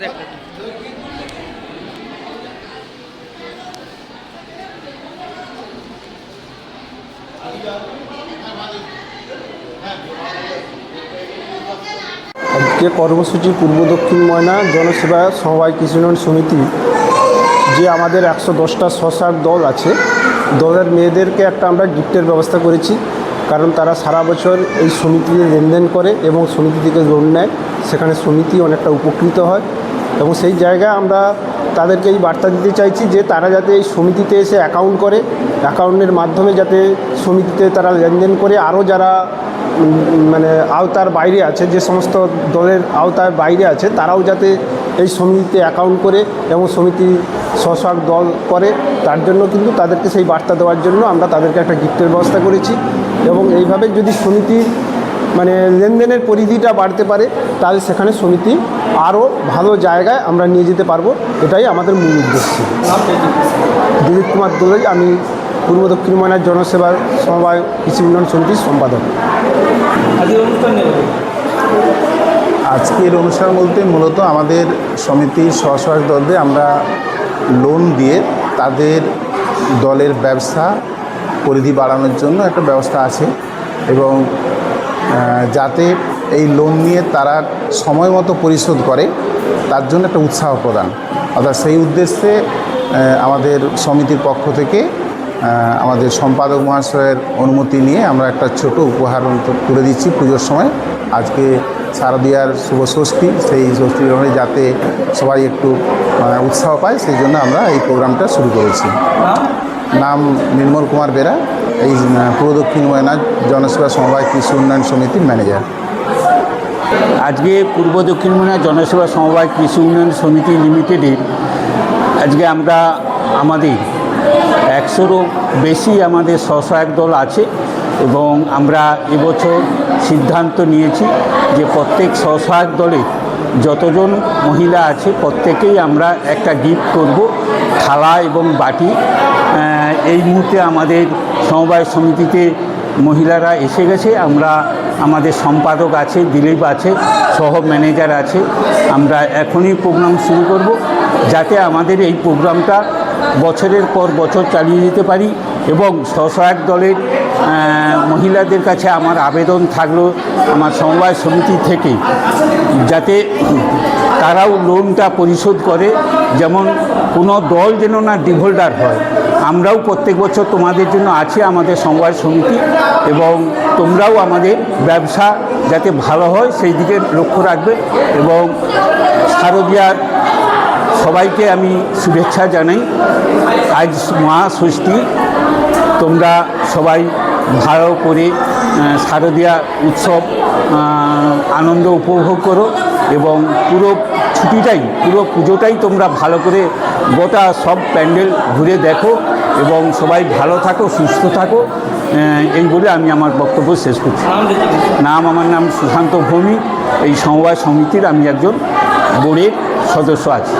আজকে কর্মসূচি পূর্ব দক্ষিণ ময়না জনসেবা সমবায় কৃষিউন্নয়ন সমিতি যে আমাদের একশো দশটা শশার দল আছে, দলের মেয়েদেরকে একটা আমরা গিফটের ব্যবস্থা করেছি, কারণ তারা সারা বছর এই সমিতিতে লেনদেন করে এবং সমিতি থেকে লোন নেয়। সেখানে সমিতি অনেকটা উপকৃত হয়। এবং সেই জায়গায় আমরা তাদেরকে এই বার্তা দিতে চাইছি যে তারা যাতে এই সমিতিতে এসে অ্যাকাউন্ট করে অ্যাকাউন্টের মাধ্যমে যাতে সমিতিতে তারা লেনদেন করে। আরও যারা মানে আওতার বাইরে আছে, যে সমস্ত দলের আওতার বাইরে আছে, তারাও যাতে এই সমিতিতে অ্যাকাউন্ট করে এবং সমিতি স্বশাক দল করে, তার জন্য কিন্তু তাদেরকে সেই বার্তা দেওয়ার জন্য আমরা তাদেরকে একটা গিফটের ব্যবস্থা করেছি। এবং এইভাবে যদি সমিতির মানে লেনদেনের পরিধিটা বাড়তে পারে, তাহলে সেখানে সমিতি আরও ভালো জায়গায় আমরা নিয়ে যেতে পারব, এটাই আমাদের মূল উদ্দেশ্য। দিলীপ কুমার দোলই, আমি পূর্ব দক্ষিণ ময়নার জনসেবা সমবায় কৃষি উন্নয়ন সমিতির সম্পাদক। আজকের অনুষ্ঠান বলতে মূলত আমাদের সমিতির স্বসহায়ক দলদের আমরা লোন দিয়ে তাদের দলের ব্যবসা পরিধি বাড়ানোর জন্য একটা ব্যবস্থা আছে এবং যাতে এই লোন নিয়ে তারা সময় মতো পরিশোধ করে, তার জন্য একটা উৎসাহ প্রদান। অর্থাৎ সেই উদ্দেশ্যে আমাদের সমিতির পক্ষ থেকে আমাদের সম্পাদক মহাশয়ের অনুমতি নিয়ে আমরা একটা ছোট উপহার করে দিচ্ছি পুজোর সময়। আজকে শারদীয়ার শুভ ষষ্ঠী, সেই ষষ্ঠী গ্রহণে যাতে সবাই একটু উৎসাহ পায়, সেই জন্য আমরা এই প্রোগ্রামটা শুরু করেছি। নাম নির্মল কুমার বেরা, এই পূর্ব দক্ষিণ জনসেবা সমবায় কৃষি উন্নয়ন সমিতির ম্যানেজার। আজকে পূর্ব দক্ষিণ ময়না জনসেবা সমবায় কৃষি উন্নয়ন সমিতি লিমিটেডের আজকে আমরা আমাদের একশোরও বেশি আমাদের স্বসহায়ক দল আছে এবং আমরা এবছর সিদ্ধান্ত নিয়েছি যে প্রত্যেক স্বসহায়ক দলে যতজন মহিলা আছে প্রত্যেকেই আমরা একটা গিফট করব, থালা এবং বাটি এই মুহূর্তে আমাদের সমবায় সমিতিতে মহিলারা এসে গেছে। আমরা, আমাদের সম্পাদক আছে, দিলীপ আছে, সহ ম্যানেজার আছে। আমরা এখনই প্রোগ্রাম শুরু করব যাতে আমাদের এই প্রোগ্রামটা বছরের পর বছর চালিয়ে যেতে পারি এবং স্বসহায়ক দলের মহিলাদের কাছে আমার আবেদন থাকল আমার সমবায় সমিতি থেকে, যাতে তারাও লোনটা পরিশোধ করে যেমন কোনো দল যেন না ডিভোল্ডার হয়। আমরাও প্রত্যেক বছর তোমাদের জন্য আছি আমাদের সমবায় সমিতি এবং তোমরাও আমাদের ব্যবসা যাতে ভালো হয় সেই দিকে লক্ষ্য রাখবে এবং শারদীয়ার সবাইকে আমি শুভেচ্ছা জানাই। আজ মা ষষ্ঠী তোমরা সবাই ভালো করে শারদীয়া উৎসব আনন্দ উপভোগ করো এবং পুরো ছুটিটাই, পুরো পুজোটাই তোমরা ভালো করে গোটা সব প্যান্ডেল ঘুরে দেখো এবং সবাই ভালো থাকো, সুস্থ থাকো। এই বলে আমি আমার বক্তব্য শেষ করছি। নাম, আমার নাম সুশান্ত ভৌমিক। এই সমবায় সমিতির আমি একজন বোর্ডের সদস্য আছি।